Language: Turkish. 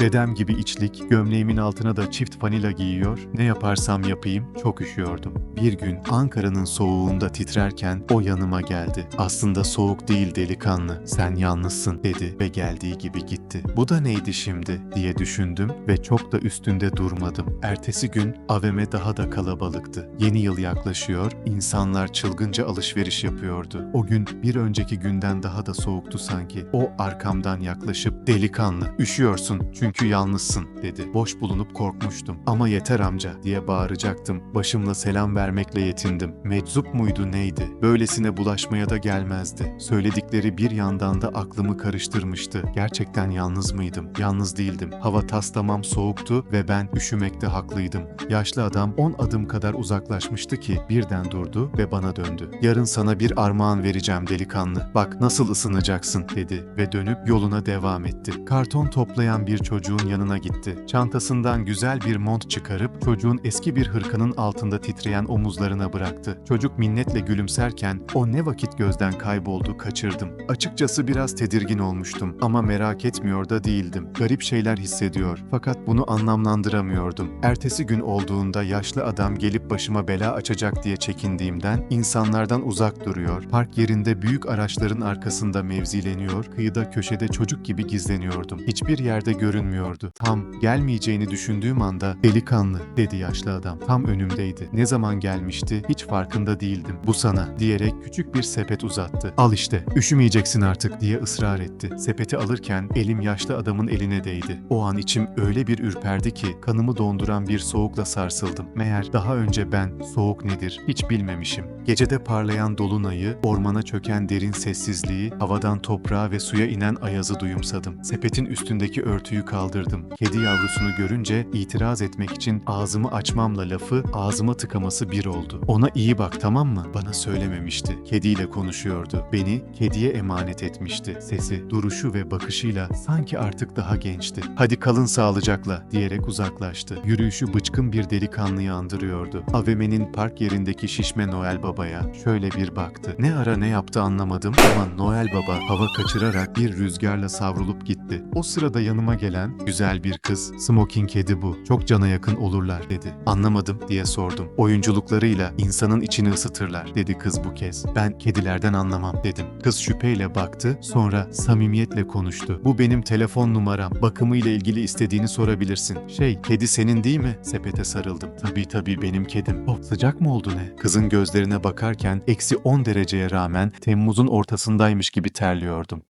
Dedem gibi içlik, gömleğimin altına da çift fanila giyiyor. Ne yaparsam yapayım çok üşüyordum. Bir gün Ankara'nın soğuğunda titrerken o yanıma geldi. Aslında soğuk değil delikanlı, sen yalnızsın dedi ve geldiği gibi gitti. Bu da neydi şimdi diye düşündüm ve çok da üstünde durmadım. Ertesi gün AVM daha da kalabalıktı. Yeni yıl yaklaşıyor, insanlar çılgınca alışveriş yapıyordu. O gün bir önceki günden daha da soğuktu sanki. O arkamdan yaklaşıp delikanlı, üşüyorsun çünkü yalnızsın dedi. Boş bulunup korkmuştum. Ama yeter amca diye bağıracaktım. Başımla selam vermekle yetindim. Meczup muydu neydi? Böylesine bulaşmaya da gelmezdi. Söyledikleri bir yandan da aklımı karıştırmıştı. Gerçekten yalnız mıydım? Yalnız değildim. Hava taslamam soğuktu ve ben üşümekte haklıydım. Yaşlı adam 10 adım kadar uzaklaşmıştı ki birden durdu ve bana döndü. Yarın sana bir armağan vereceğim delikanlı. Bak nasıl ısınacaksın dedi ve dönüp yoluna devam etti. Karton toplayan bir çocuğun yanına gitti. Çantasından güzel bir mont çıkarıp çocuğun eski bir hırkanın altında titreyen omuzlarına bıraktı. Çocuk minnetle gülümserken o ne vakit gözden kayboldu kaçırdım. Açıkçası biraz tedirgin olmuştum ama merak etmiyor da değildim. Garip şeyler hissediyor fakat bunu anlamlandıramıyordum. Ertesi gün olduğunda yaşlı adam gelip başıma bela açacak diye çekindiğimden insanlardan uzak duruyor. Park yerinde büyük araçların arkasında mevzileniyor, kıyıda köşede çocuk gibi gizleniyordum. Hiçbir yerde görünmüyordu. Tam gelmeyeceğini düşündüğüm anda delikanlı dedi yaşlı adam. Tam önümdeydi. Ne zaman gelmişti hiç farkında değildim. Bu sana diyerek küçük bir sepet uzattı. Al işte üşümeyeceksin artık diye ısrar etti. Sepeti alırken elim yaşlı adamın eline değdi. O an içim öyle bir ürperdi ki kanımı donduran bir soğukla sarsıldım. Meğer daha önce ben soğuk nedir hiç bilmemişim. Gecede parlayan dolunayı, ormana çöken derin sessizliği, havadan toprağa ve suya inen ayazı duyumsadım. Sepetin üstündeki örtüyü kaldırdım. Kedi yavrusunu görünce itiraz etmek için ağzımı açmamla lafı ağzıma tıkaması bir oldu. Ona iyi bak tamam mı? Bana söylememişti. Kediyle konuşuyordu. Beni kediye emanet etmişti. Sesi, duruşu ve bakışıyla sanki artık daha gençti. Hadi kalın sağlıcakla diyerek uzaklaştı. Yürüyüşü bıçkın bir delikanlıyı andırıyordu. AVM'nin park yerindeki şişme Noel Baba'ya şöyle bir baktı. Ne ara ne yaptı anlamadım ama Noel Baba hava kaçırarak bir rüzgarla savrulup gitti. O sırada yanıma gelen güzel bir kız, smoking kedi bu, çok cana yakın olurlar dedi. Anlamadım diye sordum. Oyunculuklarıyla insanın içini ısıtırlar dedi kız bu kez. Ben kedilerden anlamam dedim. Kız şüpheyle baktı, sonra samimiyetle konuştu. Bu benim telefon numaram, bakımıyla ilgili istediğini sorabilirsin. Şey, kedi senin değil mi? Sepete sarıldım. Tabii tabii benim kedim. Oh, sıcak mı oldu ne? Kızın gözlerine bakarken eksi 10 dereceye rağmen Temmuz'un ortasındaymış gibi terliyordum.